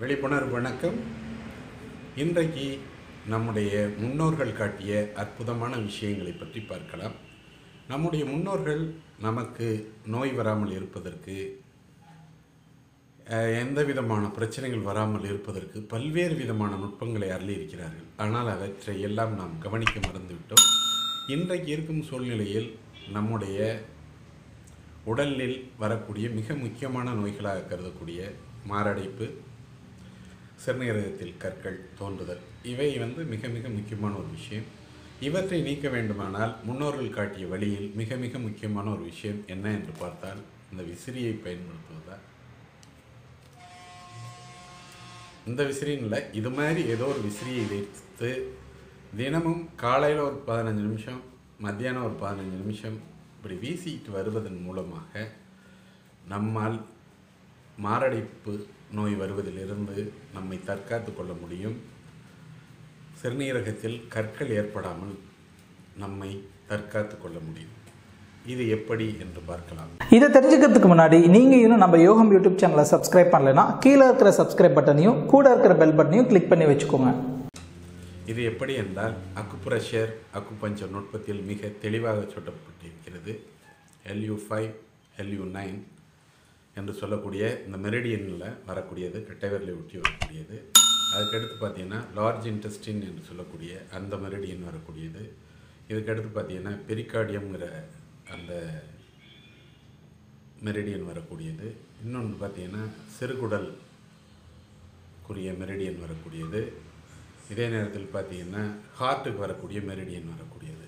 விழிப்புணர்வு வணக்கம். இன்றைக்கு நம்முடைய முன்னோர்கள் காட்டிய அற்புதமான விஷயங்களை பற்றி பார்க்கலாம். நம்முடைய முன்னோர்கள் நமக்கு நோய் வராமல் இருப்பதற்கு எந்த விதமான பிரச்சனைகள் வராமல் இருப்பதற்கு பல்வேறு விதமான நுட்பங்களை அருளியிருக்கிறார்கள் ஆனால் அவற்றை எல்லாம் நாம் கவனிக்க மறந்துவிட்டோம். இன்றைக்கு இருக்கும் சூழ்நிலையில் நம்முடைய உடலில் வரக்கூடிய மிக முக்கியமான நோய்களாக கருதக்கூடிய மாரடைப்பு சிறுநீரகத்தில் கற்கள் தோன்றுதல் இவை வந்து மிக மிக முக்கியமான ஒரு விஷயம். இவற்றை நீக்க வேண்டுமானால் முன்னோர்கள் காட்டிய வழியில் மிக மிக முக்கியமான ஒரு விஷயம் என்ன என்று பார்த்தால் இந்த விசிறியை பயன்படுத்துவதால் இந்த விசிறின்னு இல்லை இது மாதிரி ஏதோ ஒரு விசிறியை வைத்து தினமும் காலையில் ஒரு பதினஞ்சு நிமிஷம் மத்தியானம் ஒரு பதினஞ்சு நிமிஷம் இப்படி வீசிட்டு வருவதன் மூலமாக நம்மால் மாரடைப்பு நோய் வருவதிலிருந்து நம்மை தற்காத்து கொள்ள முடியும். சிறுநீரகத்தில் கற்கள் ஏற்படாமல் நம்மை தற்காத்து கொள்ள முடியும். இது எப்படி என்று பார்க்கலாம். இதை தெரிஞ்சுக்கிறதுக்கு முன்னாடி நீங்கள் இன்னும் நம்ம யோகம் யூடியூப் சேனலை சப்ஸ்கிரைப் பண்ணலைன்னா கீழே இருக்கிற சப்ஸ்கிரைப் பட்டனையும் கூட இருக்கிற பெல் பட்டனையும் கிளிக் பண்ணி வச்சுக்கோங்க. இது எப்படி என்றால் அக்குப்ரெஷர் அக்குபஞ்சர் நுட்பத்தில் மிக தெளிவாக சொல்லப்பட்டிருக்கிறது எல்யூ ஃபைவ் எல்யூ நைன் என்று சொல்லக்கூடிய இந்த மெரிடியனில் வரக்கூடியது கட்டைவரலை ஒட்டி வரக்கூடியது. அதுக்கடுத்து பார்த்தீங்கன்னா லார்ஜ் இன்டெஸ்டின் என்று சொல்லக்கூடிய அந்த மெரிடியன் வரக்கூடியது. இதுக்கடுத்து பார்த்தீங்கன்னா பெரிகார்டியம்ங்கிற அந்த மெரிடியன் வரக்கூடியது. இன்னொன்று பார்த்தீங்கன்னா சிறுகுடல் குரிய மெரிடியன் வரக்கூடியது. இதே நேரத்தில் பார்த்தீங்கன்னா ஹார்ட்டுக்கு வரக்கூடிய மெரிடியன் வரக்கூடியது.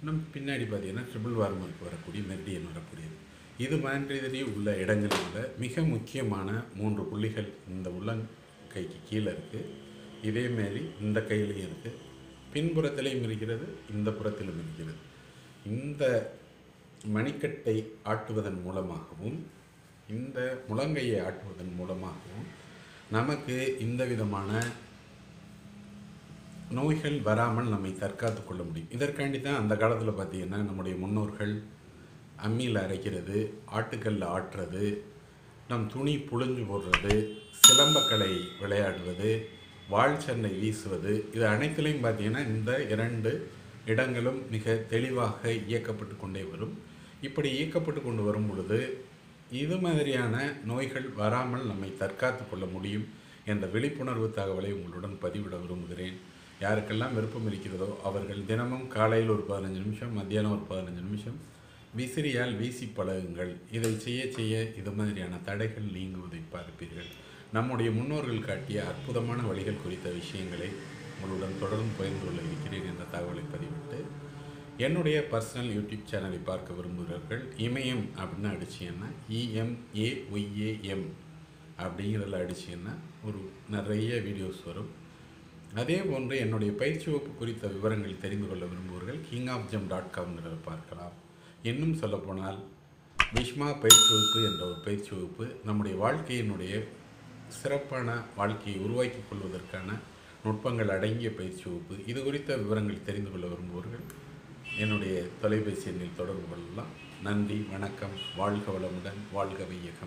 இன்னும் பின்னாடி பார்த்தீங்கன்னா ட்ரிபிள் வார்மருக்கு வரக்கூடிய மெரிடியன் வரக்கூடியது. இது மாதிரி உள்ள இடங்களில் மிக முக்கியமான மூன்று புள்ளிகள் இந்த உள்ளங்கைக்கு கீழே இருக்குது இதேமாரி இந்த கையிலையும் இருக்குது பின்புறத்திலையும் இருக்கிறது இந்த புறத்திலும் இருக்கிறது. இந்த மணிக்கட்டை ஆட்டுவதன் மூலமாகவும் இந்த முழங்கையை ஆட்டுவதன் மூலமாகவும் நமக்கு இந்த விதமான நோய்கள் வராமல் நம்மை தற்காத்து கொள்ள முடியும். இதற்காண்டி தான் அந்த காலத்தில் பார்த்தீங்கன்னா நம்முடைய முன்னோர்கள் அம்மியில் அரைக்கிறது ஆட்டுக்கல்ல ஆட்டுறது நம் துணி புழிஞ்சு போடுறது சிலம்பக்கலை விளையாடுவது வாழ் சென்னை வீசுவது இது அனைத்திலையும் பார்த்தீங்கன்னா இந்த இரண்டு இடங்களும் மிக தெளிவாக இயக்கப்பட்டு கொண்டே வரும். இப்படி இயக்கப்பட்டு கொண்டு வரும் பொழுது இது மாதிரியான நோய்கள் வராமல் நம்மை தற்காத்து கொள்ள முடியும் என்ற விழிப்புணர்வு தகவலை உங்களுடன் பதிவிட விரும்புகிறேன். யாருக்கெல்லாம் விருப்பம் இருக்கிறதோ அவர்கள் தினமும் காலையில் ஒரு பதினஞ்சு நிமிஷம் மத்தியானம் ஒரு பதினஞ்சு நிமிஷம் விசிறியால் வீசி பழகுங்கள். இதை செய்ய செய்ய இது மாதிரியான தடைகள் நீங்குவதை பார்ப்பீர்கள். நம்முடைய முன்னோர்கள் காட்டிய அற்புதமான வழிகள் குறித்த விஷயங்களை உங்களுடன் தொடர்ந்து பகிர்ந்து கொள்ள இருக்கிறேன் என்ற தகவலை பதிவிட்டு என்னுடைய பர்சனல் யூடியூப் சேனலை பார்க்க விரும்புகிறவர்கள் இமயம் அப்படின்னு அடிச்சீங்கன்னா இஎம்ஏஒய்ஏஎம் அப்படிங்கிறதில் அடிச்சீங்கன்னா ஒரு நிறைய வீடியோஸ் வரும். அதே போன்று என்னுடைய பயிற்சி வகுப்பு குறித்த விவரங்கள் தெரிந்து கொள்ள விரும்புவர்கள் கிங் ஆஃப் ஜம் டாட் காம்ங்கிறத பார்க்கலாம். இன்னும் சொல்லப்போனால் விஷ்மா பயிற்சி வகுப்பு என்ற ஒரு பயிற்சி வகுப்பு நம்முடைய வாழ்க்கையினுடைய சிறப்பான வாழ்க்கையை உருவாக்கிக் கொள்வதற்கான நுட்பங்கள் அடங்கிய பயிற்சி வகுப்பு இது குறித்த விவரங்கள் தெரிந்து கொள்ள விரும்புவர்கள் என்னுடைய தொலைபேசி எண்ணில் தொடர்பு கொள்ளலாம். நன்றி வணக்கம். வாழ்க வளமுடன் வாழ்க வையகம்